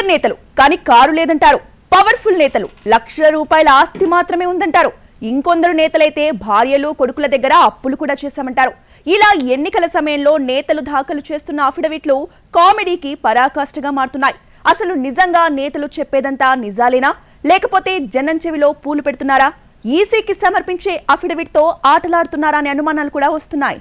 Senior నేతలు. కానీ car లేదంటారు. పవర్ఫుల్ నేతలు. లక్షల రూపాయల ఆస్తి మాత్రమే ఉందంటారు. ఇంకొందరు నేతలైతే భార్యలు కొడుకుల దగ్గర అప్పులు కూడా చేశామంటారు. ఇలా ఎన్నికల సమయంలో నేతలు దాఖలు చేస్తున్న అఫిడవిట్లు కామెడీకి పరాకాష్ఠగా మారుతున్నాయి. అసలు నిజంగా నేతలు చెప్పేదంతా నిజాలేనా? లేకపోతే జనం చెవిలో పూలు పెడుతున్నారా? ఈసీకి సమర్పించే అఫిడవిట్తో ఆటలాడుతున్నారా అనే అనుమానాలు కూడా వస్తున్నాయి.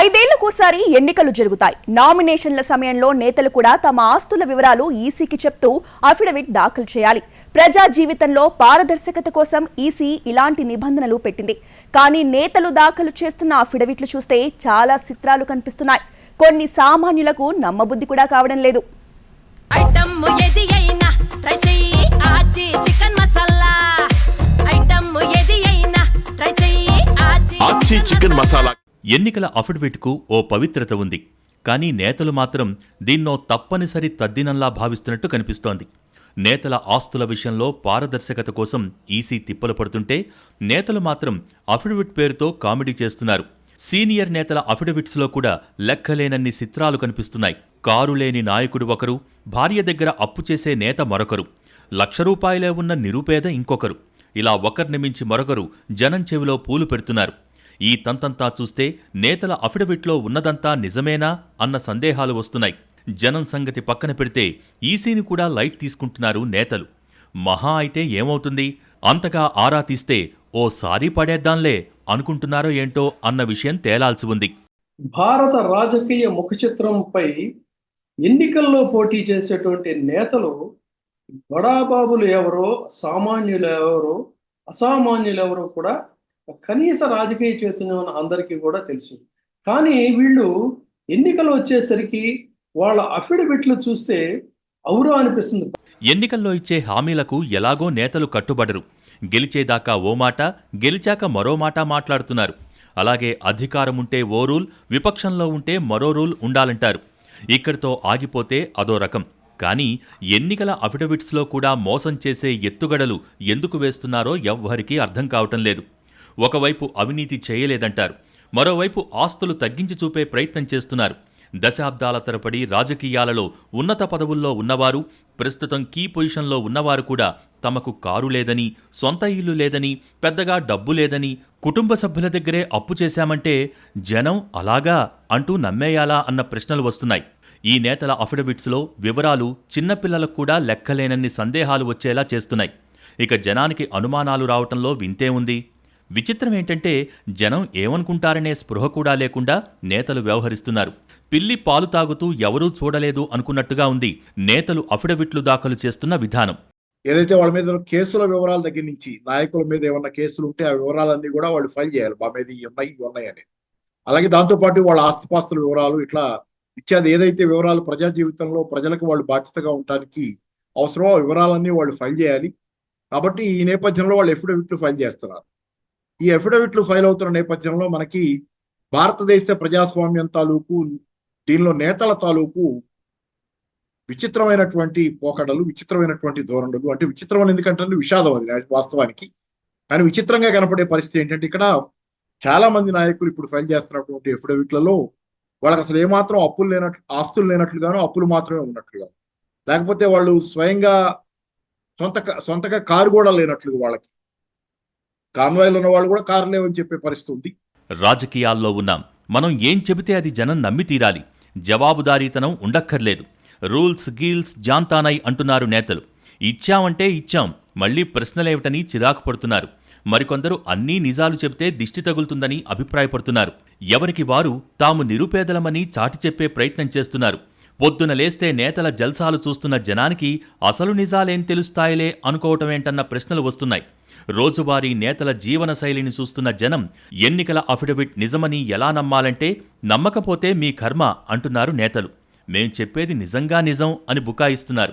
ఐదేళ్ళకోసారి ఎన్నికలు జరుగుతాయి. నామినేషన్ల సమయంలో నేతలు కూడా తమ ఆస్తుల వివరాలు ఈసీకి చెప్తూ అఫిడవిట్ దాఖలు చేయాలి. ప్రజా జీవితంలో పారదర్శకత కోసం ఈసీ ఇలాంటి నిబంధనలు పెట్టింది. కానీ నేతలు దాఖలు చేస్తున్న అఫిడవిట్లు చూస్తే చాలా చిత్రాలు కనిపిస్తున్నాయి. కొన్ని సామాన్యులకు నమ్మబుద్ధి కూడా కావడం లేదు. ఐటమ్ ఏది అయినా ట్రై చెయ్యి ఆచి చికెన్ మసాలా. ఐటమ్ ఏది అయినా ట్రై చెయ్యి ఆచి ఆచి చికెన్ మసాలా. ఎన్నికల అఫిడవిట్కు ఓ పవిత్రత ఉంది. కానీ నేతలు మాత్రం దీన్నో తప్పనిసరి తద్దినంలా భావిస్తున్నట్టు కనిపిస్తోంది. నేతల ఆస్తుల విషయంలో పారదర్శకత కోసం ఈసీ తిప్పలు పడుతుంటే నేతలు మాత్రం అఫిడవిట్ పేరుతో కామెడీ చేస్తున్నారు. సీనియర్ నేతల అఫిడవిట్స్లో కూడా లెక్కలేనన్ని చిత్రాలు కనిపిస్తున్నాయి. కారు లేని నాయకుడు ఒకరు భార్య దగ్గర అప్పు చేసే నేత మరొకరు లక్ష రూపాయలే ఉన్న నిరుపేద ఇంకొకరు. ఇలా ఒకరిని మించి మరొకరు జనం చెవిలో పూలు పెడుతున్నారు. ఈ తంతంతా చూస్తే నేతల అఫిడవిట్లో ఉన్నదంతా నిజమేనా అన్న సందేహాలు వస్తున్నాయి. జనం సంగతి పక్కన పెడితే ఈసీని కూడా లైట్ తీసుకుంటున్నారు నేతలు. మహా అయితే ఏమవుతుంది? అంతగా ఆరా తీస్తే ఓసారి పడేద్దాంలే అనుకుంటున్నారో ఏంటో అన్న విషయం తేలాల్సి ఉంది. భారత రాజకీయ ముఖ చిత్రంపై ఎన్నికల్లో పోటీ చేసేటువంటి నేతలు బడాబాబులు ఎవరో సామాన్యులు ఎవరో అసామాన్యులు ఎవరో కూడా కనీస రాజకీయ చైతన్యం ఉన్న అందరికీ కూడా తెలుసు. కానీ వీళ్ళు ఎన్నికలు వచ్చేసరికి వాళ్ళ అఫిడవిట్లు చూస్తే అవురా అనిపిస్తుంది. ఎన్నికల్లో ఇచ్చే హామీలకు ఎలాగో నేతలు కట్టుబడరు. గెలిచేదాకా ఓ మాట గెలిచాక మరో మాట మాట్లాడుతున్నారు. అలాగే అధికారం ఉంటే ఓ రూల్ విపక్షంలో ఉంటే మరో రూల్ ఉండాలంటారు. ఇక్కడితో ఆగిపోతే అదో రకం. కానీ ఎన్నికల అఫిడవిట్స్లో కూడా మోసం చేసే ఎత్తుగడలు ఎందుకు వేస్తున్నారో ఎవ్వరికీ అర్థం కావటం లేదు. ఒకవైపు అవినీతి చేయలేదంటారు. మరోవైపు ఆస్తులు తగ్గించి చూపే ప్రయత్నం చేస్తున్నారు. దశాబ్దాల తరబడి రాజకీయాలలో ఉన్నత పదవుల్లో ఉన్నవారు ప్రస్తుతం కీ పొజిషన్లో ఉన్నవారు కూడా తమకు కారు లేదని సొంత ఇల్లు లేదని పెద్దగా డబ్బు లేదని కుటుంబ సభ్యుల దగ్గరే అప్పు చేశామంటే జనం అలాగా అంటూ నమ్మేయాలా అన్న ప్రశ్నలు వస్తున్నాయి. ఈ నేతల అఫిడవిట్స్లో వివరాలు చిన్నపిల్లలకు కూడా లెక్కలేనన్ని సందేహాలు వచ్చేలా చేస్తున్నాయి. ఇక జనానికి అనుమానాలు రావటంలో వింతే ఉంది. విచిత్రం ఏంటంటే జనం ఏమనుకుంటారనే స్పృహ కూడా లేకుండా నేతలు వ్యవహరిస్తున్నారు. పిల్లి పాలు తాగుతూ ఎవరూ చూడలేదు అనుకున్నట్టుగా ఉంది నేతలు అఫిడవిట్లు దాఖలు చేస్తున్న విధానం. ఏదైతే వాళ్ళ మీద కేసుల వివరాల దగ్గర నుంచి నాయకుల మీద ఏమన్నా కేసులు ఉంటే ఆ వివరాలన్నీ కూడా వాళ్ళు ఫైల్ చేయాలి. మా మీద ఉన్నాయి ఉన్నాయని అని. అలాగే దాంతోపాటు వాళ్ళ ఆస్తిపాస్తుల వివరాలు ఇట్లా ఇచ్చేది ఏదైతే వివరాలు ప్రజా జీవితంలో ప్రజలకు వాళ్ళు బాధ్యతగా ఉండటానికి అవసరమో ఆ వివరాలన్నీ వాళ్ళు ఫైల్ చేయాలి. కాబట్టి ఈ నేపథ్యంలో వాళ్ళు ఎఫిడవిట్లు ఫైల్ చేస్తున్నారు. ఈ అఫిడవిట్లు ఫైల్ అవుతున్న నేపథ్యంలో మనకి భారతదేశ ప్రజాస్వామ్యం తాలూకు దీనిలో నేతల తాలూకు విచిత్రమైనటువంటి పోకడలు విచిత్రమైనటువంటి ధోరణులు అంటే విచిత్రం ఎందుకంటే విషాదం అది వాస్తవానికి. కానీ విచిత్రంగా కనపడే పరిస్థితి ఏంటంటే ఇక్కడ చాలా మంది నాయకులు ఇప్పుడు ఫైల్ చేస్తున్నటువంటి ఎఫిడవిట్లలో వాళ్ళకి అసలు ఏమాత్రం అప్పులు లేనట్లు ఆస్తులు లేనట్లుగాను అప్పులు మాత్రమే ఉన్నట్లుగా. లేకపోతే వాళ్ళు స్వయంగా సొంత సొంతగా కారు కూడా లేనట్లుగా వాళ్ళకి. కాన్వాయ్లో ఉన్న వాళ్ళు కూడా కారు లేవని చెప్పే పరిస్థితి ఉంది. రాజకీయాల్లో ఉన్నాం మనం ఏం చెబితే అది జనం నమ్మి తీరాలి. జవాబుదారీతనం ఉండక్కర్లేదు. రూల్స్ గీల్స్ జాంతానై అంటున్నారు నేతలు. ఇచ్చామంటే ఇచ్చాం మళ్ళీ ప్రశ్నలేమిటని చిరాకు పడుతున్నారు. మరికొందరు అన్నీ నిజాలు చెబితే దిష్టి తగులుతుందని అభిప్రాయపడుతున్నారు. ఎవరికి వారు తాము నిరుపేదలమని చాటి చెప్పే ప్రయత్నం చేస్తున్నారు. పొద్దున లేస్తే నేతల జల్సాలు చూస్తున్న జనానికి అసలు నిజాలేం తెలుస్తాయిలే అనుకోవటమేంటన్న ప్రశ్నలు వస్తున్నాయి. రోజువారీ నేతల జీవన శైలిని చూస్తున్న జనం ఎన్నికల అఫిడవిట్ నిజమని ఎలా నమ్మాలంటే నమ్మకపోతే మీ కర్మ అంటున్నారు నేతలు. మేం చెప్పేది నిజంగా నిజం అని బుకాయిస్తున్నారు.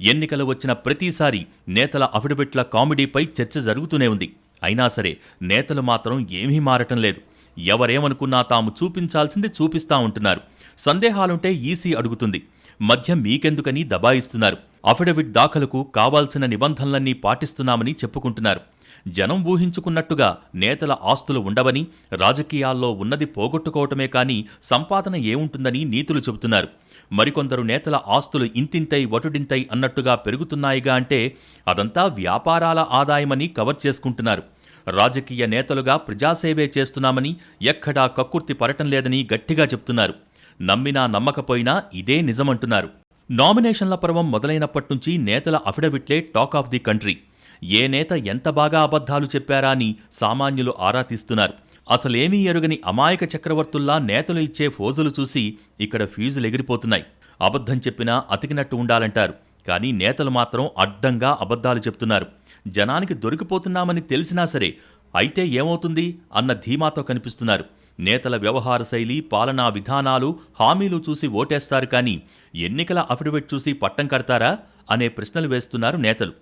ఎన్నికలు వచ్చిన ప్రతిసారి నేతల అఫిడవిట్ల కామెడీపై చర్చ జరుగుతూనే ఉంది. అయినా సరే నేతలు మాత్రం ఏమీ మారటం లేదు. ఎవరేమనుకున్నా తాము చూపించాల్సింది చూపిస్తా ఉంటున్నారు. సందేహాలుంటే ఈసీ అడుగుతుంది. మధ్య మీకెందుకని దబాయిస్తున్నారు. అఫిడవిట్ దాఖలకు కావాల్సిన నిబంధనలన్నీ పాటిస్తున్నామని చెప్పుకుంటున్నారు. జనం ఊహించుకున్నట్టుగా నేతల ఆస్తులు ఉండవని రాజకీయాల్లో ఉన్నది పోగొట్టుకోవటమే కానీ సంపాదన ఏముంటుందని నీతులు చెబుతున్నారు. మరికొందరు నేతల ఆస్తులు ఇంతింతై వటుడింతై అన్నట్టుగా పెరుగుతున్నాయిగా అంటే అదంతా వ్యాపారాల ఆదాయమని కవర్ చేసుకుంటున్నారు. రాజకీయ నేతలుగా ప్రజాసేవే చేస్తున్నామని ఎక్కడా కక్కుర్తి పడటం లేదని గట్టిగా చెప్తున్నారు. నమ్మినా నమ్మకపోయినా ఇదే నిజమంటున్నారు. నామినేషన్ల పర్వం మొదలైనప్పట్నుంచి నేతల అఫిడవిట్లే టాక్ ఆఫ్ ది కంట్రీ. ఏ నేత ఎంత బాగా అబద్ధాలు చెప్పారా అని సామాన్యులు ఆరా తీస్తున్నారు. అసలేమీ ఎరుగని అమాయక చక్రవర్తుల్లా నేతలు ఇచ్చే ఫోజులు చూసి ఇక్కడ ఫ్యూజులు ఎగిరిపోతున్నాయి. అబద్ధం చెప్పినా అతికినట్టు ఉండాలంటారు. కానీ నేతలు మాత్రం అడ్డంగా అబద్ధాలు చెప్తున్నారు. జనానికి దొరికిపోతున్నామని తెలిసినా సరే అయితే ఏమవుతుంది అన్న ధీమాతో కనిపిస్తున్నారు. నేతల వ్యవహార శైలి పాలనా విధానాలు హామీలు చూసి ఓటేస్తారు కానీ ఎన్నికల అఫిడవిట్ చూసి పట్టం కడతారా అనే ప్రశ్నలు వేస్తున్నారు నేతలు.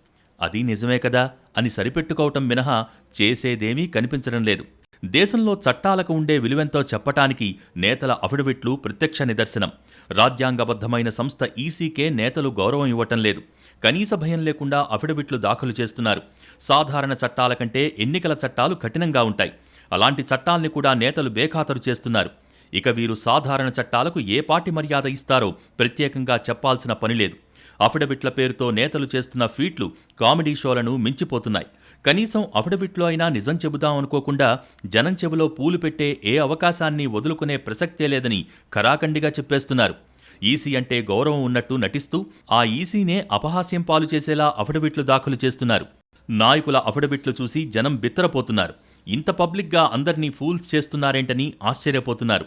అది నిజమే కదా అని సరిపెట్టుకోవటం మినహా చేసేదేమీ కనిపించడం లేదు. దేశంలో చట్టాలకు ఉండే విలువెంతో చెప్పటానికి నేతల అఫిడవిట్లు ప్రత్యక్ష నిదర్శనం. రాజ్యాంగబద్ధమైన సంస్థ ఈసీకే నేతలు గౌరవం ఇవ్వటం లేదు. కనీస భయం లేకుండా అఫిడవిట్లు దాఖలు చేస్తున్నారు. సాధారణ చట్టాల కంటే ఎన్నికల చట్టాలు కఠినంగా ఉంటాయి. అలాంటి చట్టాల్ని కూడా నేతలు బేఖాతరు చేస్తున్నారు. ఇక వీరు సాధారణ చట్టాలకు ఏ పాటి మర్యాద ఇస్తారో ప్రత్యేకంగా చెప్పాల్సిన పని లేదు. అఫిడవిట్ల పేరుతో నేతలు చేస్తున్న ఫీట్లు కామెడీ షోలను మించిపోతున్నాయి. కనీసం అఫిడవిట్లో అయినా నిజం చెబుదాం అనుకోకుండా జనం చెవిలో పూలు పెట్టే ఏ అవకాశాన్ని వదులుకునే ప్రసక్తే లేదని ఖరాఖండిగా చెప్పేస్తున్నారు. ఈసీ అంటే గౌరవం ఉన్నట్టు నటిస్తూ ఆ ఈసీనే అపహాస్యం పాలు చేసేలా అఫిడవిట్లు దాఖలు చేస్తున్నారు. నాయకుల అఫిడవిట్లు చూసి జనం బిత్తరపోతున్నారు. ఇంత పబ్లిక్గా అందర్నీ ఫూల్స్ చేస్తున్నారేంటని ఆశ్చర్యపోతున్నారు.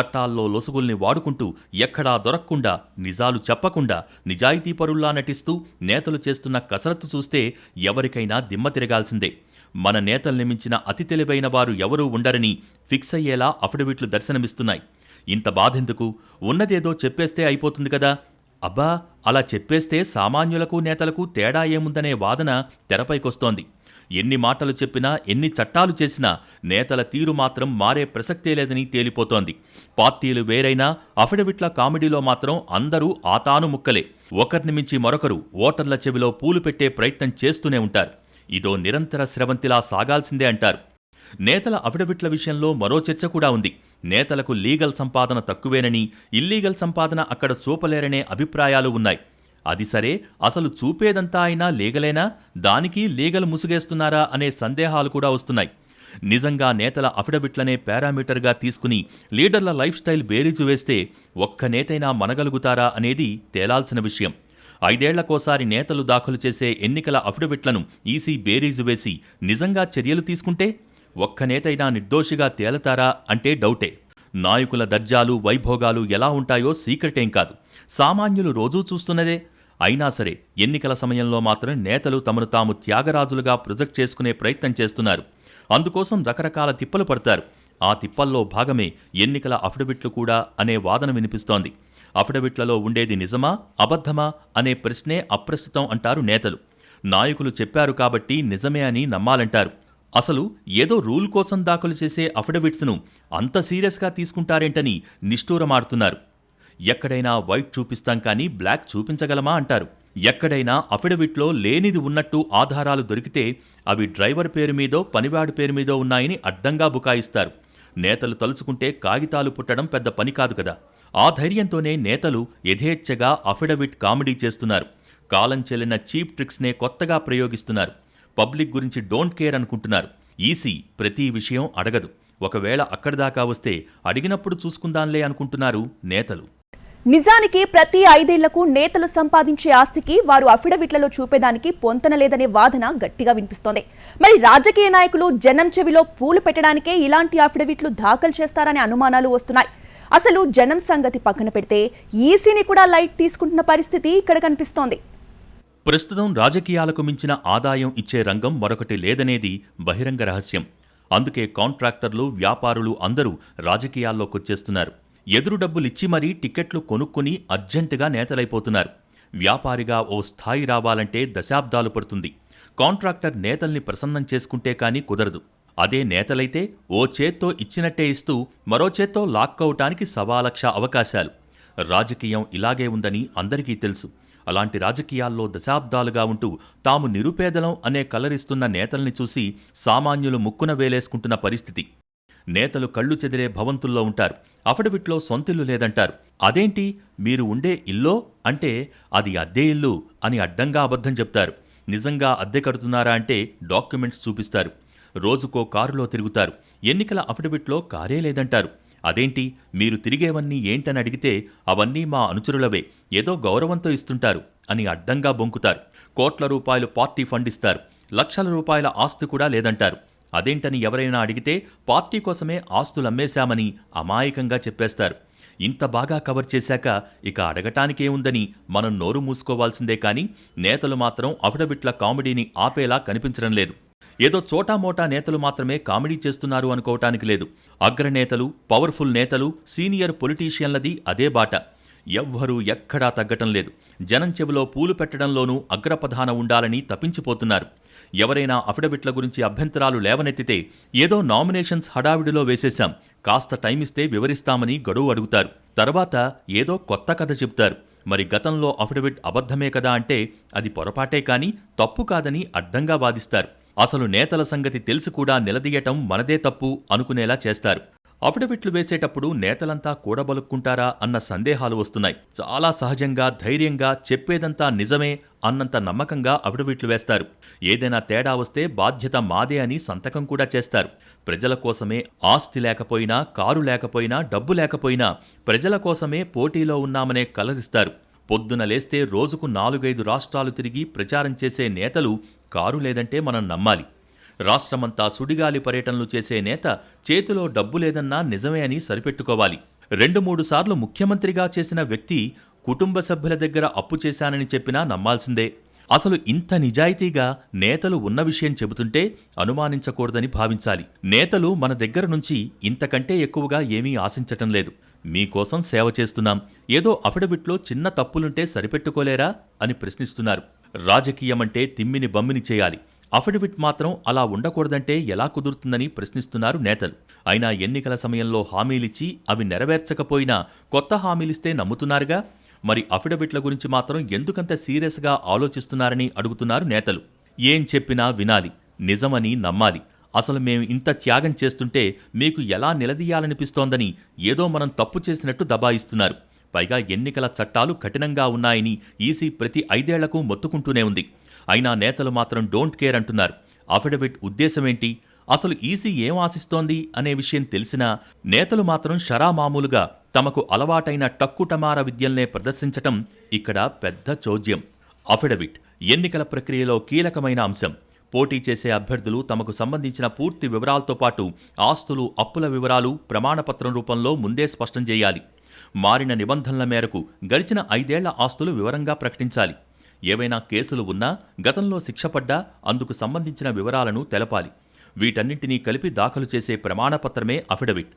చట్టాల్లో లొసుగుల్ని వాడుకుంటూ ఎక్కడా దొరక్కుండా నిజాలు చెప్పకుండా నిజాయితీపరుల్లా నటిస్తూ నేతలు చేస్తున్న కసరత్తు చూస్తే ఎవరికైనా దిమ్మ తిరగాల్సిందే. మన నేతల్ని మించిన అతి తెలివైన వారు ఎవరూ ఉండరని ఫిక్స్ అయ్యేలా అఫిడవిట్లు దర్శనమిస్తున్నాయి. ఇంత బాధెందుకు? ఉన్నదేదో చెప్పేస్తే అయిపోతుంది కదా? అబ్బా అలా చెప్పేస్తే సామాన్యులకు నేతలకు తేడా ఏముందనే వాదన తెరపైకొస్తోంది. ఎన్ని మాటలు చెప్పినా ఎన్ని చట్టాలు చేసినా నేతల తీరు మాత్రం మారే ప్రసక్తే లేదని తేలిపోతోంది. పార్టీలు వేరైనా అఫిడవిట్ల కామెడీలో మాత్రం అందరూ ఆతాను ముక్కలే. ఒకరిని మించి మరొకరు ఓటర్ల చెవిలో పూలు పెట్టే ప్రయత్నం చేస్తూనే ఉంటారు. ఇదో నిరంతర స్రవంతిలా సాగాల్సిందే అంటారు. నేతల అఫిడవిట్ల విషయంలో మరో చర్చ కూడా ఉంది. నేతలకు లీగల్ సంపాదన తక్కువేనని ఇల్లీగల్ సంపాదన అక్కడ చూపలేరనే అభిప్రాయాలు ఉన్నాయి. అది సరే అసలు చూపేదంతా అయినా లీగలేనా? దానికి లీగల్ ముసుగేస్తున్నారా అనే సందేహాలు కూడా వస్తున్నాయి. నిజంగా నేతల అఫిడవిట్లనే పారామీటర్గా తీసుకుని లీడర్ల లైఫ్ స్టైల్ బేరీజు వేస్తే ఒక్క నేతైనా మనగలుగుతారా అనేది తేలాల్సిన విషయం. ఐదేళ్ళకోసారి నేతలు దాఖలు చేసే ఎన్నికల అఫిడవిట్లను ఈసీ బేరీజు వేసి నిజంగా చర్యలు తీసుకుంటే ఒక్క నేతైనా నిర్దోషిగా తేలతారా అంటే డౌటే. నాయకుల దర్జాలు వైభోగాలు ఎలా ఉంటాయో సీక్రెటేం కాదు. సామాన్యులు రోజూ చూస్తున్నదే. అయినా సరే ఎన్నికల సమయంలో మాత్రం నేతలు తమను తాము త్యాగరాజులుగా ప్రొజెక్ట్ చేసుకునే ప్రయత్నం చేస్తున్నారు. అందుకోసం రకరకాల తిప్పలు పడతారు. ఆ తిప్పల్లో భాగమే ఎన్నికల అఫిడవిట్లు కూడా అనే వాదన వినిపిస్తోంది. అఫిడవిట్లలో ఉండేది నిజమా అబద్ధమా అనే ప్రశ్నే అప్రస్తుతం అంటారు నేతలు. నాయకులు చెప్పారు కాబట్టి నిజమే అని నమ్మాలంటారు. అసలు ఏదో రూల్ కోసం దాఖలు చేసే అఫిడవిట్స్ను అంత సీరియస్గా తీసుకుంటారేంటని నిష్ఠూరమాడుతున్నారు. ఎక్కడైనా వైట్ చూపిస్తాం కానీ బ్లాక్ చూపించగలమా అంటారు. ఎక్కడైనా అఫిడవిట్లో లేనిది ఉన్నట్టు ఆధారాలు దొరికితే అవి డ్రైవర్ పేరు మీదో పనివాడి పేరు మీదో ఉన్నాయని అడ్డంగా బుకాయిస్తారు. నేతలు తలుచుకుంటే కాగితాలు పుట్టడం పెద్ద పని కాదు కదా. ఆ ధైర్యంతోనే నేతలు యథేచ్ఛగా అఫిడవిట్ కామెడీ చేస్తున్నారు. కాలం చెల్లిన చీప్ ట్రిక్స్నే కొత్తగా ప్రయోగిస్తున్నారు. పబ్లిక్ గురించి డోంట్ కేర్ అనుకుంటున్నారు. ఈసీ ప్రతి విషయం అడగదు. ఒకవేళ అక్కడి దాకా వస్తే అడిగినప్పుడు చూసుకుందాంలే అనుకుంటున్నారు నేతలు. నిజానికి ప్రతి ఐదేళ్ళకు నేతలు సంపాదించే ఆస్తికి వారు అఫిడవిట్లలో చూపేదానికి పొంతన లేదనే వాదన గట్టిగా వినిపిస్తోంది. మరి రాజకీయ నాయకులు జనం చెవిలో పూలు పెట్టడానికే ఇలాంటి అఫిడవిట్లు దాఖలు చేస్తారనే అనుమానాలు వస్తున్నాయి. అసలు జనం సంగతి పక్కన పెడితే ఈసీని కూడా లైట్ తీసుకుంటున్న పరిస్థితి ఇక్కడ కనిపిస్తోంది. ప్రస్తుతం రాజకీయాలకు మించిన ఆదాయం ఇచ్చే రంగం మరొకటి లేదనేది బహిరంగ రహస్యం. అందుకే కాంట్రాక్టర్లు వ్యాపారులు అందరూ రాజకీయాల్లోకొచ్చేస్తున్నారు. ఎదురు డబ్బులిచ్చి మరీ టికెట్లు కొనుక్కుని అర్జెంటుగా నేతలైపోతున్నారు. వ్యాపారిగా ఓ స్థాయి రావాలంటే దశాబ్దాలు పడుతుంది. కాంట్రాక్టర్ నేతల్ని ప్రసన్నం చేసుకుంటే కానీ కుదరదు. అదే నేతలైతే ఓ చేత్తో ఇచ్చినట్టే ఇస్తూ మరో చేత్తో లాక్కవటానికి సవాలక్ష అవకాశాలు. రాజకీయం ఇలాగే ఉందని అందరికీ తెలుసు. అలాంటి రాజకీయాల్లో దశాబ్దాలుగా ఉంటూ తాము నిరుపేదలం అనే కలరిస్తున్న నేతల్ని చూసి సామాన్యులు ముక్కున వేలేసుకుంటున్న పరిస్థితి. నేతలు కళ్ళు చెదిరే భవంతుల్లో ఉంటారు. అఫిడవిట్లో సొంతిల్లు లేదంటారు. అదేంటి? మీరు ఉండే ఇల్లో అంటే అది అద్దె ఇల్లు అని అడ్డంగా అబద్ధం చెప్తారు. నిజంగా అద్దె కడుతున్నారా అంటే డాక్యుమెంట్స్ చూపిస్తారు. రోజుకో కారులో తిరుగుతారు. ఎన్నికల అఫిడవిట్లో కారే లేదంటారు. అదేంటి? మీరు తిరిగేవన్నీ ఏంటని అడిగితే అవన్నీ మా అనుచరులవే. ఏదో గౌరవంతో ఇస్తుంటారు అని అడ్డంగా బొంకుతారు. కోట్ల రూపాయలు పార్టీ ఫండ్ ఇస్తారు. లక్షల రూపాయల ఆస్తి కూడా లేదంటారు. అదేంటని ఎవరైనా అడిగితే పార్టీ కోసమే ఆస్తులు అమ్మేశామని అమాయకంగా చెప్పేస్తారు. ఇంత బాగా కవర్ చేశాక ఇక అడగటానికేముందని మనం నోరు మూసుకోవాల్సిందే కానీ నేతలు మాత్రం అఫిడవిట్ల కామెడీని ఆపేలా కనిపించడం లేదు. ఏదో చోటా మోటా నేతలు మాత్రమే కామెడీ చేస్తున్నారు అనుకోవటానికి లేదు. అగ్రనేతలు పవర్ఫుల్ నేతలు సీనియర్ పొలిటీషియన్లది అదే బాట. ఎవ్వరూ ఎక్కడా తగ్గటం లేదు. జనం చెవిలో పూలు పెట్టడంలోనూ అగ్రప్రధాన ఉండాలని తప్పించిపోతున్నారు. ఎవరైనా అఫిడవిట్ల గురించి అభ్యంతరాలు లేవనెత్తితే ఏదో నామినేషన్స్ హడావిడిలో వేసేశాం. కాస్త టైం ఇస్తే వివరిస్తామని గడువు అడుగుతారు. తర్వాత ఏదో కొత్త కథ చెప్తారు మరి గతంలో అఫిడవిట్ అబద్ధమే కదా అంటే అది పొరపాటే కాని తప్పు కాదని అడ్డంగా వాదిస్తారు. అసలు నేతల సంగతి తెలిసి కూడా నిలదీయటం మనదే తప్పు అనుకునేలా చేస్తారు. అఫిడవిట్లు వేసేటప్పుడు నేతలంతా కూడబలుక్కుంటారా అన్న సందేహాలు వస్తున్నాయి. చాలా సహజంగా ధైర్యంగా చెప్పేదంతా నిజమే అన్నంత నమ్మకంగా అఫిడవిట్లు వేస్తారు. ఏదైనా తేడా వస్తే బాధ్యత మాదే అని సంతకం కూడా చేస్తారు. ప్రజల కోసమే ఆస్తి లేకపోయినా కారు లేకపోయినా డబ్బు లేకపోయినా ప్రజల కోసమే పోటీలో ఉన్నామనే కలరిస్తారు. పొద్దున లేస్తే రోజుకు నాలుగైదు రాష్ట్రాలు తిరిగి ప్రచారం చేసే నేతలు కారు లేదంటే మనం నమ్మాలి. రాష్ట్రమంతా సుడిగాలి పర్యటనలు చేసే నేత చేతిలో డబ్బు లేదన్నా నిజమే అని సరిపెట్టుకోవాలి. రెండు మూడు సార్లు ముఖ్యమంత్రిగా చేసిన వ్యక్తి కుటుంబ సభ్యుల దగ్గర అప్పు చేశానని చెప్పినా నమ్మాల్సిందే. అసలు ఇంత నిజాయితీగా నేతలు ఉన్న విషయం చెబుతుంటే అనుమానించకూడదని భావించాలి. నేతలు మన దగ్గర నుంచి ఇంతకంటే ఎక్కువగా ఏమీ ఆశించటం లేదు. మీకోసం సేవ చేస్తున్నాం. ఏదో అఫిడవిట్లో చిన్న తప్పులుంటే సరిపెట్టుకోలేరా అని ప్రశ్నిస్తున్నారు. రాజకీయమంటే తిమ్మిని బమ్మిని చేయాలి. అఫిడవిట్ మాత్రం అలా ఉండకూడదంటే ఎలా కుదురుతుందని ప్రశ్నిస్తున్నారు నేతలు. అయినా ఎన్నికల సమయంలో హామీలిచ్చి అవి నెరవేర్చకపోయినా కొత్త హామీలిస్తే నమ్ముతున్నారుగా? మరి అఫిడవిట్ల గురించి మాత్రం ఎందుకంత సీరియస్గా ఆలోచిస్తున్నారని అడుగుతున్నారు నేతలు. ఏం చెప్పినా వినాలి నిజమని నమ్మాలి. అసలు మేము ఇంత త్యాగం చేస్తుంటే మీకు ఎలా నిలదీయాలనిపిస్తోందని ఏదో మనం తప్పు చేసినట్టు దబాయిస్తున్నారు. పైగా ఎన్నికల చట్టాలు కఠినంగా ఉన్నాయని ఈసీ ప్రతి ఐదేళ్ళకు మొత్తుకుంటూనే ఉంది. అయినా నేతలు మాత్రం డోంట్ కేర్ అంటున్నారు. అఫిడవిట్ ఉద్దేశమేంటి? అసలు ఈసీ ఏం ఆశిస్తోంది అనే విషయం తెలిసినా నేతలు మాత్రం షరామామూలుగా తమకు అలవాటైన టక్కుటమార విద్యల్నే ప్రదర్శించటం ఇక్కడ పెద్ద చోద్యం. అఫిడవిట్ ఎన్నికల ప్రక్రియలో కీలకమైన అంశం. పోటీ చేసే అభ్యర్థులు తమకు సంబంధించిన పూర్తి వివరాలతో పాటు ఆస్తులు అప్పుల వివరాలు ప్రమాణపత్రం రూపంలో ముందే స్పష్టం చేయాలి. మారిన నిబంధనల మేరకు గడిచిన ఐదేళ్ళ ఆస్తులు వివరంగా ప్రకటించాలి. ఏవైనా కేసులు ఉన్నా గతంలో శిక్షపడ్డా అందుకు సంబంధించిన వివరాలను తెలపాలి. వీటన్నింటినీ కలిపి దాఖలు చేసే ప్రమాణపత్రమే అఫిడవిట్.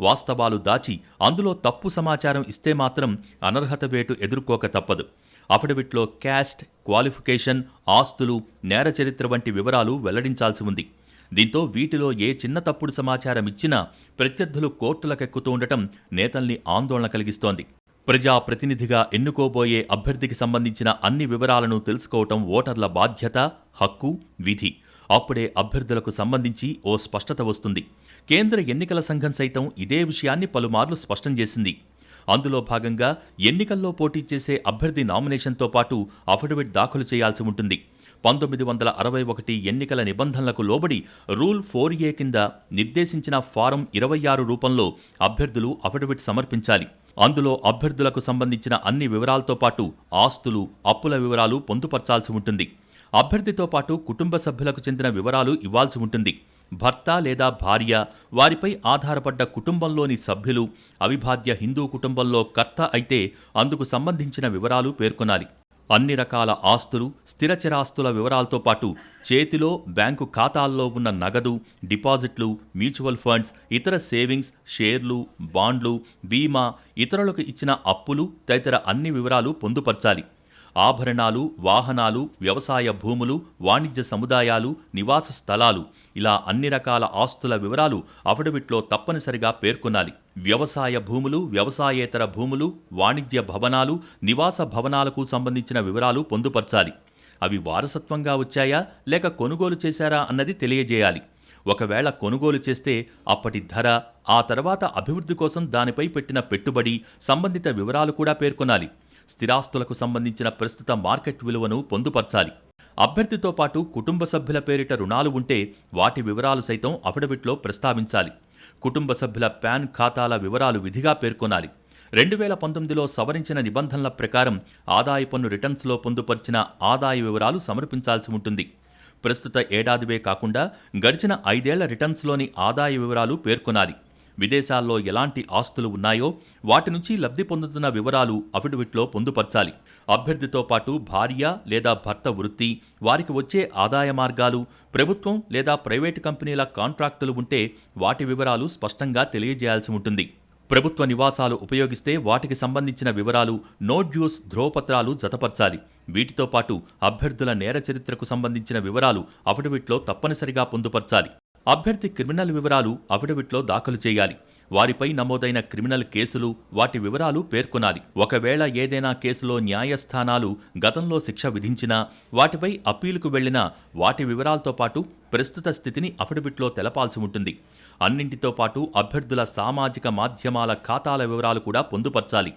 వాస్తవాలు దాచి అందులో తప్పు సమాచారం ఇస్తే మాత్రం అనర్హత వేటు ఎదుర్కోక తప్పదు. అఫిడవిట్లో క్యాస్ట్ క్వాలిఫికేషన్ ఆస్తులు నేర చరిత్ర వంటి వివరాలు వెల్లడించాల్సి ఉంది. దీంతో వీటిలో ఏ చిన్న తప్పుడు సమాచారం ఇచ్చినా ప్రత్యర్థులు కోర్టులకెక్కుతూ ఉండటం నేతల్ని ఆందోళన కలిగిస్తోంది. ప్రజాప్రతినిధిగా ఎన్నుకోబోయే అభ్యర్థికి సంబంధించిన అన్ని వివరాలను తెలుసుకోవటం ఓటర్ల బాధ్యత హక్కు విధి. అప్పుడే అభ్యర్థులకు సంబంధించి ఓ స్పష్టత వస్తుంది. కేంద్ర ఎన్నికల సంఘం సైతం ఇదే విషయాన్ని పలుమార్లు స్పష్టం చేసింది. అందులో భాగంగా ఎన్నికల్లో పోటీ చేసే అభ్యర్థి నామినేషన్తో పాటు అఫిడవిట్ దాఖలు చేయాల్సి ఉంటుంది. పంతొమ్మిది వందల అరవై ఒకటి ఎన్నికల నిబంధనలకు లోబడి రూల్ ఫోర్ ఏ కింద నిర్దేశించిన ఫారం ఇరవై ఆరు రూపంలో అభ్యర్థులు అఫిడవిట్ సమర్పించాలి. అందులో అభ్యర్థులకు సంబంధించిన అన్ని వివరాలతో పాటు ఆస్తులు అప్పుల వివరాలు పొందుపర్చాల్సి ఉంటుంది. అభ్యర్థితో పాటు కుటుంబ సభ్యులకు చెందిన వివరాలు ఇవ్వాల్సి ఉంటుంది. భర్త లేదా భార్య వారిపై ఆధారపడ్డ కుటుంబంలోని సభ్యులు అవిభాద్య హిందూ కుటుంబంలో కర్త అయితే అందుకు సంబంధించిన వివరాలు పేర్కొనాలి. అన్ని రకాల ఆస్తులు స్థిరచరాస్తుల వివరాలతో పాటు చేతిలో బ్యాంకు ఖాతాల్లో ఉన్న నగదు డిపాజిట్లు మ్యూచువల్ ఫండ్స్ ఇతర సేవింగ్స్ షేర్లు బాండ్లు బీమా ఇతరులకు ఇచ్చిన అప్పులు తదితర అన్ని వివరాలు పొందుపర్చాలి. ఆభరణాలు వాహనాలు వ్యవసాయ భూములు వాణిజ్య సముదాయాలు నివాస స్థలాలు ఇలా అన్ని రకాల ఆస్తుల వివరాలు అఫిడవిట్లో తప్పనిసరిగా పేర్కొనాలి. వ్యవసాయ భూములు వ్యవసాయేతర భూములు వాణిజ్య భవనాలు నివాస భవనాలకు సంబంధించిన వివరాలు పొందుపరచాలి. అవి వారసత్వంగా వచ్చాయా లేక కొనుగోలు చేశారా అన్నది తెలియజేయాలి. ఒకవేళ కొనుగోలు చేస్తే అప్పటి ధర ఆ తర్వాత అభివృద్ధి కోసం దానిపై పెట్టిన పెట్టుబడి సంబంధిత వివరాలు కూడా పేర్కొనాలి. స్థిరాస్తులకు సంబంధించిన ప్రస్తుత మార్కెట్ విలువను పొందుపర్చాలి. అభ్యర్థితో పాటు కుటుంబ సభ్యుల పేరిట రుణాలు ఉంటే వాటి వివరాలు సైతం అఫిడవిట్లో ప్రస్తావించాలి. కుటుంబ సభ్యుల ప్యాన్ ఖాతాల వివరాలు విధిగా పేర్కొనాలి. రెండు వేల పంతొమ్మిదిలో సవరించిన నిబంధనల ప్రకారం ఆదాయ పన్ను రిటర్న్స్లో పొందుపరిచిన ఆదాయ వివరాలు సమర్పించాల్సి ఉంటుంది. ప్రస్తుత ఏడాదివే కాకుండా గడిచిన ఐదేళ్ళ రిటర్న్స్లోని ఆదాయ వివరాలు పేర్కొనాలి. విదేశాల్లో ఎలాంటి ఆస్తులు ఉన్నాయో వాటి నుంచి లబ్ధి పొందుతున్న వివరాలు అఫిడవిట్లో పొందుపరచాలి. అభ్యర్థితో పాటు భార్య లేదా భర్త వృత్తి వారికి వచ్చే ఆదాయ మార్గాలు ప్రభుత్వం లేదా ప్రైవేటు కంపెనీల కాంట్రాక్టులు ఉంటే వాటి వివరాలు స్పష్టంగా తెలియజేయాల్సి ఉంటుంది. ప్రభుత్వ నివాసాలు ఉపయోగిస్తే వాటికి సంబంధించిన వివరాలు నోట్ డ్యూస్ ధ్రువపత్రాలు జతపరచాలి. వీటితో పాటు అభ్యర్థుల నేర చరిత్రకు సంబంధించిన వివరాలు అఫిడవిట్లో తప్పనిసరిగా పొందుపరచాలి. అభ్యర్థి క్రిమినల్ వివరాలు అఫిడవిట్లో దాఖలు చేయాలి. వారిపై నమోదైన క్రిమినల్ కేసులు వాటి వివరాలు పేర్కొనాలి. ఒకవేళ ఏదైనా కేసులో న్యాయస్థానాలు గతంలో శిక్ష విధించినా వాటిపై అప్పీలుకు వెళ్ళినా వాటి వివరాలతో పాటు ప్రస్తుత స్థితిని అఫిడవిట్లో తెలపాల్సి ఉంటుంది. అన్నింటితో పాటు అభ్యర్థుల సామాజిక మాధ్యమాల ఖాతాల వివరాలు కూడా పొందుపర్చాలి.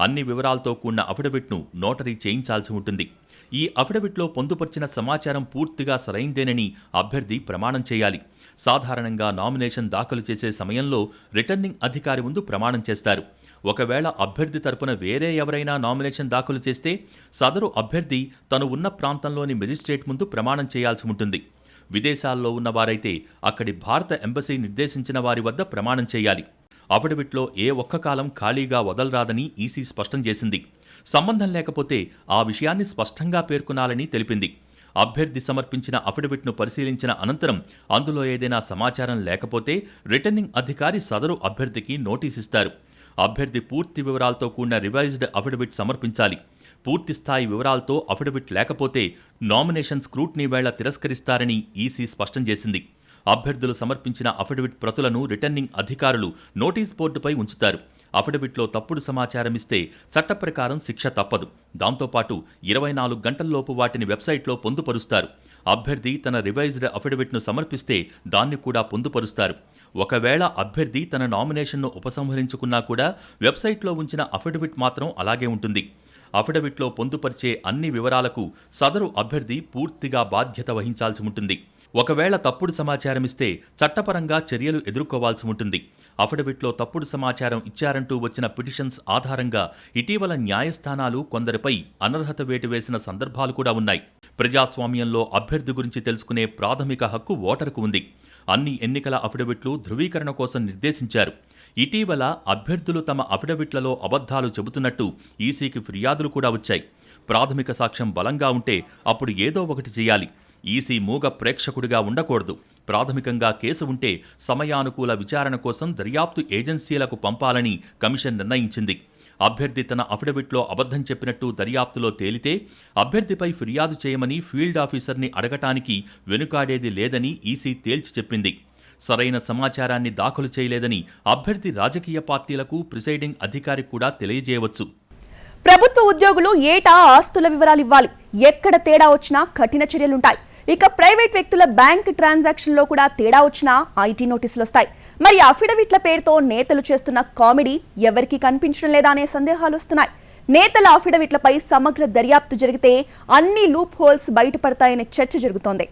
అన్ని వివరాలతో కూడిన అఫిడవిట్ను నోటరీ చేయించాల్సి ఉంటుంది. ఈ అఫిడవిట్లో పొందుపర్చిన సమాచారం పూర్తిగా సరైందేనని అభ్యర్థి ప్రమాణం చేయాలి. సాధారణంగా నామినేషన్ దాఖలు చేసే సమయంలో రిటర్నింగ్ అధికారి ముందు ప్రమాణం చేస్తారు. ఒకవేళ అభ్యర్థి తరపున వేరే ఎవరైనా నామినేషన్ దాఖలు చేస్తే సదరు అభ్యర్థి తను ఉన్న ప్రాంతంలోని మెజిస్ట్రేట్ ముందు ప్రమాణం చేయాల్సి ఉంటుంది. విదేశాల్లో ఉన్నవారైతే అక్కడి భారత ఎంబసీ నిర్దేశించిన వారి వద్ద ప్రమాణం చేయాలి. అఫిడవిట్లో ఏ ఒక్క కాలం ఖాళీగా వదలరాదని ఈసీ స్పష్టం చేసింది. సంబంధం లేకపోతే ఆ విషయాన్ని స్పష్టంగా పేర్కొనాలని తెలిపింది. అభ్యర్థి సమర్పించిన అఫిడవిట్ను పరిశీలించిన అనంతరం అందులో ఏదైనా సమాచారం లేకపోతే రిటర్నింగ్ అధికారి సదరు అభ్యర్థికి నోటీస్ ఇస్తారు అభ్యర్థి పూర్తి వివరాలతో కూడిన రివైజ్డ్ అఫిడవిట్ సమర్పించాలి. పూర్తి స్థాయి వివరాలతో అఫిడవిట్ లేకపోతే నామినేషన్ స్క్రూట్నీ వేళ తిరస్కరిస్తారని ఈసీ స్పష్టం చేసింది. అభ్యర్థులు సమర్పించిన అఫిడవిట్ ప్రతులను రిటర్నింగ్ అధికారులు నోటీస్ బోర్డుపై ఉంచుతారు. అఫిడవిట్లో తప్పుడు సమాచారం ఇస్తే చట్ట ప్రకారం శిక్ష తప్పదు. దాంతోపాటు ఇరవై నాలుగు గంటల్లోపు వాటిని వెబ్సైట్లో పొందుపరుస్తారు. అభ్యర్థి తన రివైజ్డ్ అఫిడవిట్ను సమర్పిస్తే దాన్ని కూడా పొందుపరుస్తారు. ఒకవేళ అభ్యర్థి తన నామినేషన్ను ఉపసంహరించుకున్నా కూడా వెబ్సైట్లో ఉంచిన అఫిడవిట్ మాత్రం అలాగే ఉంటుంది. అఫిడవిట్లో పొందుపరిచే అన్ని వివరాలకు సదరు అభ్యర్థి పూర్తిగా బాధ్యత వహించాల్సి ఉంటుంది. ఒకవేళ తప్పుడు సమాచారం ఇస్తే చట్టపరంగా చర్యలు ఎదుర్కోవాల్సి ఉంటుంది. అఫిడవిట్లో తప్పుడు సమాచారం ఇచ్చారంటూ వచ్చిన పిటిషన్స్ ఆధారంగా ఇటీవల న్యాయస్థానాలు కొందరిపై అనర్హత వేటు వేసిన సందర్భాలు కూడా ఉన్నాయి. ప్రజాస్వామ్యంలో అభ్యర్థి గురించి తెలుసుకునే ప్రాథమిక హక్కు ఓటరుకు ఉంది. అన్ని ఎన్నికల అఫిడవిట్లు ధృవీకరణ కోసం నిర్దేశించారు. ఇటీవల అభ్యర్థులు తమ అఫిడవిట్లలో అబద్ధాలు చెబుతున్నట్టు ఈసీకి ఫిర్యాదులు కూడా వచ్చాయి. ప్రాథమిక సాక్ష్యం బలంగా ఉంటే అప్పుడు ఏదో ఒకటి చేయాలి. ఈసీ మూగ ప్రేక్షకుడిగా ఉండకూడదు. ప్రాథమికంగా కేసు ఉంటే సమయానుకూల విచారణ కోసం దర్యాప్తు ఏజెన్సీలకు పంపాలని కమిషన్ నిర్ణయించింది. అభ్యర్థి తన అఫిడవిట్లో అబద్ధం చెప్పినట్టు దర్యాప్తులో తేలితే అభ్యర్థిపై ఫిర్యాదు చేయమని ఫీల్డ్ ఆఫీసర్ని అడగటానికి వెనుకాడేది లేదని ఈసీ తేల్చి చెప్పింది. సరైన సమాచారాన్ని దాఖలు చేయలేదని అభ్యర్థి రాజకీయ పార్టీలకు ప్రిసైడింగ్ అధికారి కూడా తెలియజేయవచ్చు. ప్రభుత్వ ఉద్యోగులు ఏటా ఆస్తుల వివరాలు ఇవ్వాలి ఎక్కడ తేడా వచ్చినా కఠిన చర్యలుంటాయి. ఇక ప్రైవేట్ వ్యక్తుల బ్యాంక్ ట్రాన్సాక్షన్లో కూడా తేడా వచ్చినా ఐటీ నోటీసులు వస్తాయి మరి అఫిడవిట్ల పేరుతో నేతలు చేస్తున్న కామెడీ ఎవరికీ కనిపించడం లేదా అనే సందేహాలు వస్తున్నాయి నేతల అఫిడవిట్లపై సమగ్ర దర్యాప్తు జరిగితే అన్ని లూప్ హోల్స్ బయటపడతాయనే చర్చ జరుగుతోంది.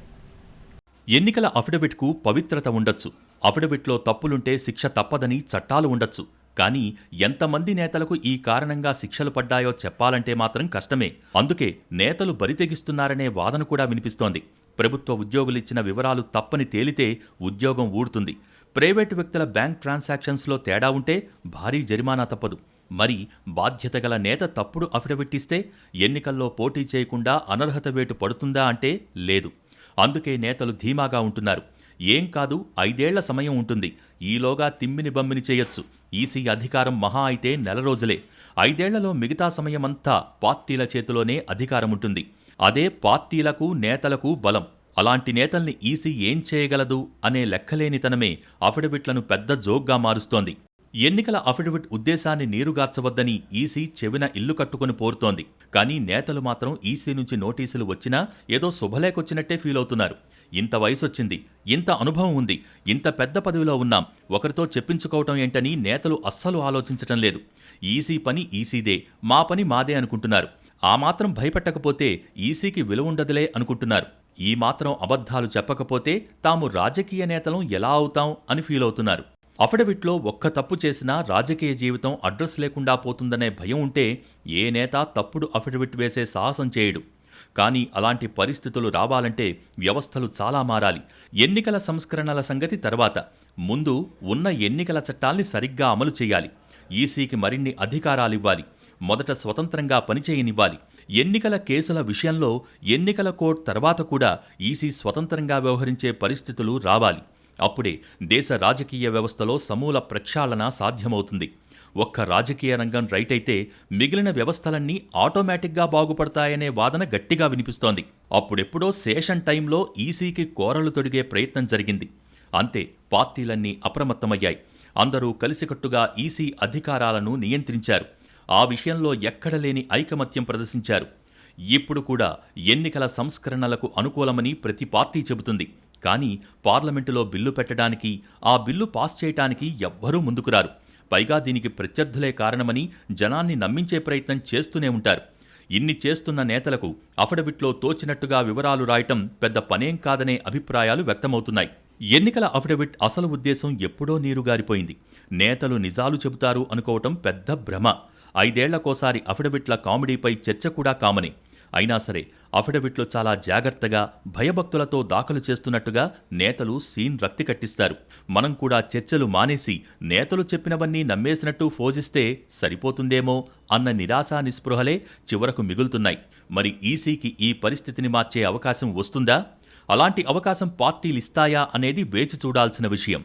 ఎన్నికల అఫిడవిట్కు పవిత్రత ఉండొచ్చు. అఫిడవిట్లో తప్పులుంటే శిక్ష తప్పదని చట్టాలు ఉండొచ్చు. కానీ ఎంతమంది నేతలకు ఈ కారణంగా శిక్షలు పడ్డాయో చెప్పాలంటే మాత్రం కష్టమే. అందుకే నేతలు బరితెగిస్తున్నారనే వాదన కూడా వినిపిస్తోంది. ప్రభుత్వ ఉద్యోగులిచ్చిన వివరాలు తప్పని తేలితే ఉద్యోగం ఊడుతుంది. ప్రైవేటు వ్యక్తుల బ్యాంక్ ట్రాన్సాక్షన్స్లో తేడా ఉంటే భారీ జరిమానా తప్పదు. మరి బాధ్యత గల నేత తప్పుడు అఫిడవిట్ ఇస్తే ఎన్నికల్లో పోటీ చేయకుండా అనర్హత వేటు పడుతుందా అంటే లేదు. అందుకే నేతలు ధీమాగా ఉంటున్నారు. ఏం కాదు ఐదేళ్ళ సమయం ఉంటుంది. ఈలోగా తిమ్మిని బమ్మిని చేయొచ్చు. ఈసీ అధికారం మహా అయితే నెల రోజులే. ఐదేళ్ళలో మిగతా సమయమంతా పార్టీల చేతిలోనే అధికారం ఉంటుంది అదే పార్టీలకు నేతలకు బలం. అలాంటి నేతల్ని ఈసీ ఏం చేయగలదు అనే లెక్కలేనితనమే అఫిడవిట్లను పెద్ద జోగ్గా మారుస్తోంది. ఎన్నికల అఫిడవిట్ ఉద్దేశాన్ని నీరుగార్చవద్దని ఈసీ చెవిన ఇల్లు కట్టుకుని పోరుతోంది. కానీ నేతలు మాత్రం ఈసీ నుంచి నోటీసులు వచ్చినా ఏదో శుభలేకొచ్చినట్టే ఫీల్ అవుతున్నారు ఇంత వయసొచ్చింది ఇంత అనుభవం ఉంది ఇంత పెద్ద పదవిలో ఉన్నాం ఒకరితో చెప్పించుకోవటం ఏంటని నేతలు అస్సలు ఆలోచించటం లేదు. ఈసీ పని ఈసీదే మా పని మాదే అనుకుంటున్నారు. ఆ మాత్రం భయపెట్టకపోతే ఈసీకి విలువుండదులే అనుకుంటున్నారు. ఈ మాత్రం అబద్ధాలు చెప్పకపోతే తాము రాజకీయ నేతలం ఎలా అవుతాం అని ఫీల్ అవుతున్నారు అఫిడవిట్లో ఒక్క తప్పు చేసినా రాజకీయ జీవితం అడ్రస్ లేకుండా పోతుందనే భయం ఉంటే ఏ నేత తప్పుడు అఫిడవిట్ వేసే సాహసం చేయడు. కానీ అలాంటి పరిస్థితులు రావాలంటే వ్యవస్థలు చాలా మారాలి. ఎన్నికల సంస్కరణల సంగతి తర్వాత. ముందు ఉన్న ఎన్నికల చట్టాల్ని సరిగ్గా అమలు చేయాలి. ఈసీకి మరిన్ని అధికారాలివ్వాలి. మొదట స్వతంత్రంగా పనిచేయనివ్వాలి. ఎన్నికల కేసుల విషయంలో ఎన్నికల కోడ్ తర్వాత కూడా ఈసీ స్వతంత్రంగా వ్యవహరించే పరిస్థితులు రావాలి. అప్పుడే దేశ రాజకీయ వ్యవస్థలో సమూల ప్రక్షాళన సాధ్యమవుతుంది. ఒక్క రాజకీయ రంగం రైట్ అయితే మిగిలిన వ్యవస్థలన్నీ ఆటోమేటిక్గా బాగుపడతాయనే వాదన గట్టిగా వినిపిస్తోంది. అప్పుడెప్పుడో సేషన్ టైంలో ఈసీకి కోరలు తొడిగే ప్రయత్నం జరిగింది. అంతే పార్టీలన్నీ అప్రమత్తమయ్యాయి. అందరూ కలిసికట్టుగా ఈసీ అధికారాలను నియంత్రించారు. ఆ విషయంలో ఎక్కడలేని ఐకమత్యం ప్రదర్శించారు. ఇప్పుడు కూడా ఎన్నికల సంస్కరణలకు అనుకూలమని ప్రతి పార్టీ చెబుతుంది. కానీ పార్లమెంటులో బిల్లు పెట్టడానికి ఆ బిల్లు పాస్ చేయటానికి ఎవ్వరూ ముందుకురారు పైగా దీనికి ప్రత్యర్థులే కారణమని జనాన్ని నమ్మించే ప్రయత్నం చేస్తూనే ఉంటారు. ఇన్ని చేస్తున్న నేతలకు అఫిడవిట్లో తోచినట్టుగా వివరాలు రాయటం పెద్ద పనేం కాదనే అభిప్రాయాలు వ్యక్తమవుతున్నాయి. ఎన్నికల అఫిడవిట్ అసలు ఉద్దేశం ఎప్పుడో నీరుగారిపోయింది. నేతలు నిజాలు చెబుతారు అనుకోవటం పెద్ద భ్రమ. ఐదేళ్ళకోసారి అఫిడవిట్ల కామెడీపై చర్చ కూడా కామని. అయినా సరే అఫిడవిట్లు చాలా జాగ్రత్తగా భయభక్తులతో దాఖలు చేస్తున్నట్టుగా నేతలు సీన్ రక్తి కట్టిస్తారు. మనం కూడా చర్చలు మానేసి నేతలు చెప్పినవన్నీ నమ్మేసినట్టు ఫోజిస్తే సరిపోతుందేమో అన్న నిరాశా నిస్పృహలే చివరకు మిగులుతున్నాయి. మరి ఈసీకి ఈ పరిస్థితిని మార్చే అవకాశం వస్తుందా? అలాంటి అవకాశం పార్టీలిస్తాయా అనేది వేచి చూడాల్సిన విషయం.